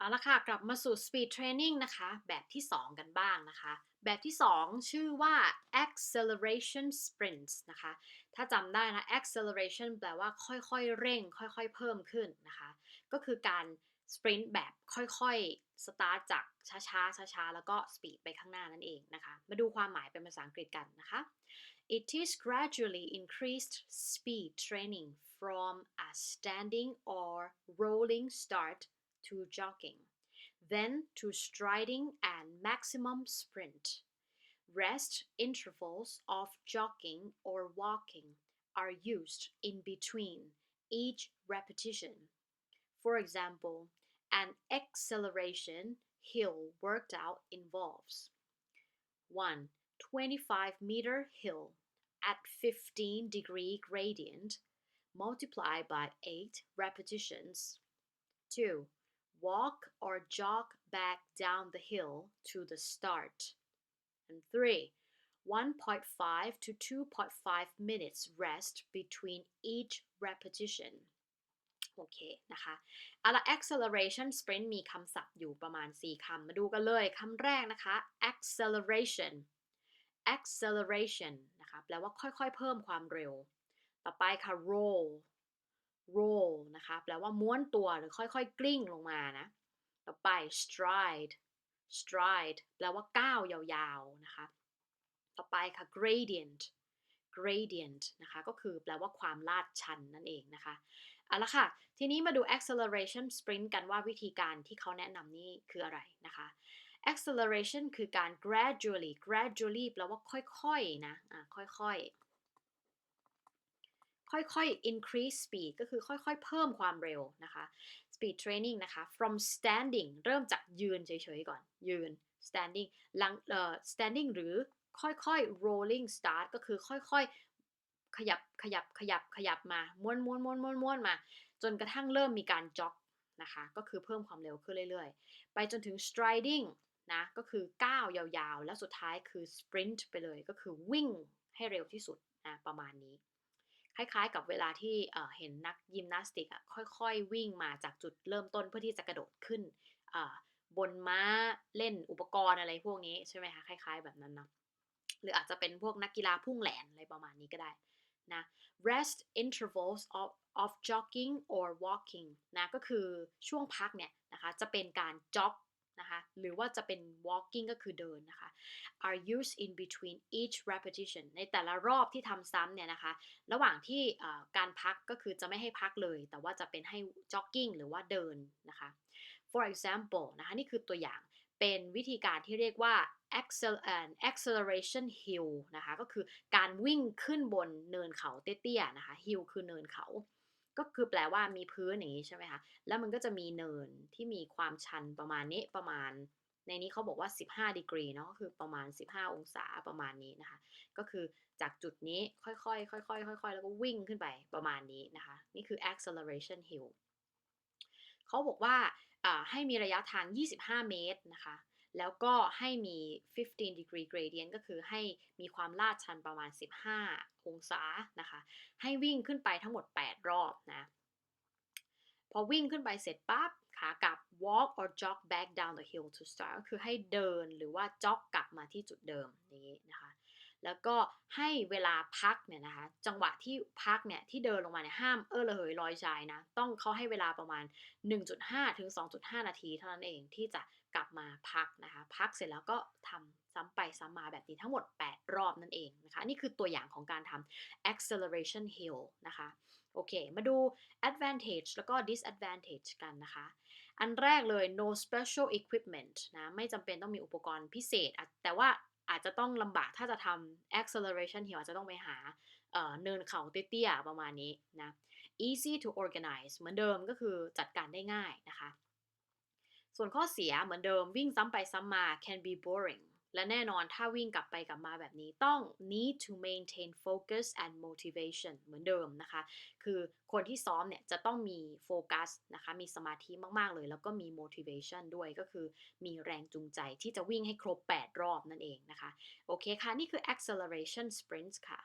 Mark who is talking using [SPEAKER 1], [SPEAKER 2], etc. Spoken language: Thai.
[SPEAKER 1] เอาละค่ะ กลับมาสู่ speed training นะคะ แบบที่ 2 กันบ้างนะคะ แบบที่ 2 ชื่อว่า acceleration sprints นะคะ ถ้าจำได้นะ acceleration แปลว่าค่อยๆ เร่ง ค่อยๆ เพิ่มขึ้นนะคะ ก็คือการ sprint แบบค่อยๆ start จากช้าๆ ช้าๆ แล้วก็ speed ไปข้างหน้านั่นเองนะคะ มาดูความหมายเป็นภาษาอังกฤษกันนะคะ It is gradually increased speed training from a standing or rolling start to jogging, then to striding and maximum sprint. Rest intervals of jogging or walking are used in between each repetition. For example, an acceleration hill workout involves 1. 25 meter hill at 15 degree gradient multiplied by 8 repetitions. 2 walk or jog back down the hill to the start. And three, 1.5 to 2.5 minutes rest between each repetition. โอเคนะคะเอาละ acceleration sprint มีคำศัพท์อยู่ประมาณ 4 คำ มาดูกันเลย คำแรกนะคะ acceleration acceleration นะคะ แปลว่าค่อยๆ เพิ่มความเร็ว ต่อไปค่ะ roll roll นะคะแปลว่าม้วนตัวหรือค่อยๆ กลิ้งลงมานะ ต่อไป stride stride แปลว่าก้าวยาวๆนะคะ ต่อไปค่ะ gradient gradient นะคะก็คือแปลว่าความลาดชันนั่นเองนะคะเอาละค่ะ ทีนี้มาดู acceleration sprint กันว่าวิธีการที่เขาแนะนำนี่คืออะไรนะคะ acceleration คือการ gradually gradually แปลว่าค่อยๆนะอะค่อยๆ ค่อยๆ increase speed ก็คือค่อยๆ เพิ่มความเร็วนะคะ speed training นะคะ from standing เริ่มจากยืนเฉยๆก่อน ยืน standing หลังเอ่อ standing หรือค่อยๆ rolling start ก็คือค่อยๆ ขยับขยับขยับขยับมาม้วนม้วนม้วนม้วนม้วนมา จนกระทั่งเริ่มมีการจ็อกนะคะ ก็คือเพิ่มความเร็วขึ้นเรื่อยๆ ไปจนถึง striding นะ ก็คือก้าวยาวๆ แล้วสุดท้ายคือ sprint ไปเลย ก็คือวิ่งให้เร็วที่สุดนะประมาณนี้ คล้ายๆ กับเวลาที่เห็นนักยิมนาสติกอะค่อยๆ วิ่งมาจากจุดเริ่มต้นเพื่อที่จะกระโดดขึ้นบนม้าเล่นอุปกรณ์อะไรพวกนี้ใช่ไหมคะคล้าย ๆ แบบนั้นเนาะหรืออาจจะเป็นพวกนักกีฬาพุ่งแหลนอะไรประมาณนี้ก็ได้นะ rest intervals of of jogging or walking นะก็คือช่วงพักเนี่ยนะคะจะเป็นการจ็อก นะคะหรือว่าจะเป็น walking ก็คือเดินนะคะ are used in between each repetition ในแต่ละรอบที่ทำซ้ำเนี่ยนะคะ ระหว่างที่การพักก็คือจะไม่ให้พักเลย แต่ว่าจะเป็นให้ jogging หรือว่าเดินนะคะ for example นะคะนี่คือตัวอย่างเป็นวิธีการที่เรียกว่า acceleration hill นะคะ ก็คือการวิ่งขึ้นบนเนินเขาเตี้ยๆนะคะ hill คือเนินเขา ก็คือแปลว่ามีพื้นอย่างนี้ใช่ไหมคะแล้วมันก็จะมีเนินที่มีความชันประมาณนี้ประมาณ ในนี้เขาบอกว่า 15ดีกรีเนาะก็คือประมาณ 15 องศาประมาณนี้นะคะ ก็คือจากจุดนี้ค่อยๆค่อยๆค่อยๆ แล้วก็วิ่งขึ้นไปประมาณนี้นะคะ นี่คือ acceleration hill เขาบอกว่าให้มีระยะทาง 25 เมตรนะคะ แล้วก็ให้มี 15 degree gradient ก็คือให้มีความลาดชันประมาณ 15 องศานะคะ ให้วิ่งขึ้นไปทั้งหมด 8 รอบนะ พอวิ่งขึ้นไปเสร็จปั๊บขากลับ walk or jog back down the hill to start ก็คือให้เดินหรือว่าจ็อกกลับมาที่จุดเดิมนี้นะคะ แล้วก็ให้เวลาพักเนี่ยนะคะ จังหวะที่พักเนี่ยที่เดินลงมาเนี่ยห้ามเออระเหยลอยชายนะ ต้องเขาให้เวลาประมาณ 1.5 ถึง 2.5 นาทีเท่านั้นเองที่จะกลับมาพักนะคะ พักเสร็จแล้วก็ทำซ้ำไปซ้ำมาแบบนี้ทั้งหมด 8 รอบนั่นเองนะคะ นี่คือตัวอย่างของการทำ acceleration hill นะคะ โอเค มาดู advantage แล้วก็ disadvantage กันนะคะ อันแรกเลย no special equipment นะ ไม่จำเป็นต้องมีอุปกรณ์พิเศษ แต่ว่า อาจจะต้องลำบากถ้าจะทำ acceleration hill อาจจะต้องไปหาเนินเขาเตี้ยๆประมาณนี้นะ easy to organize เหมือนเดิมก็คือจัดการได้ง่ายนะคะ ส่วนข้อเสียเหมือนเดิมวิ่งซ้ำไปซ้ำมา can be boring และแน่นอนถ้าวิ่งกลับไปกลับมาแบบนี้ต้อง need to maintain focus and motivation เหมือนเดิมนะคะ คือคนที่ซ้อมเนี่ยจะต้องมีโฟกัสนะคะ มีสมาธิมากๆเลย แล้วก็มี motivation ด้วยก็คือมีแรงจูงใจที่จะวิ่งให้ครบ 8 รอบนั่นเองนะคะ โอเคค่ะ นี่คือ acceleration sprints ค่ะ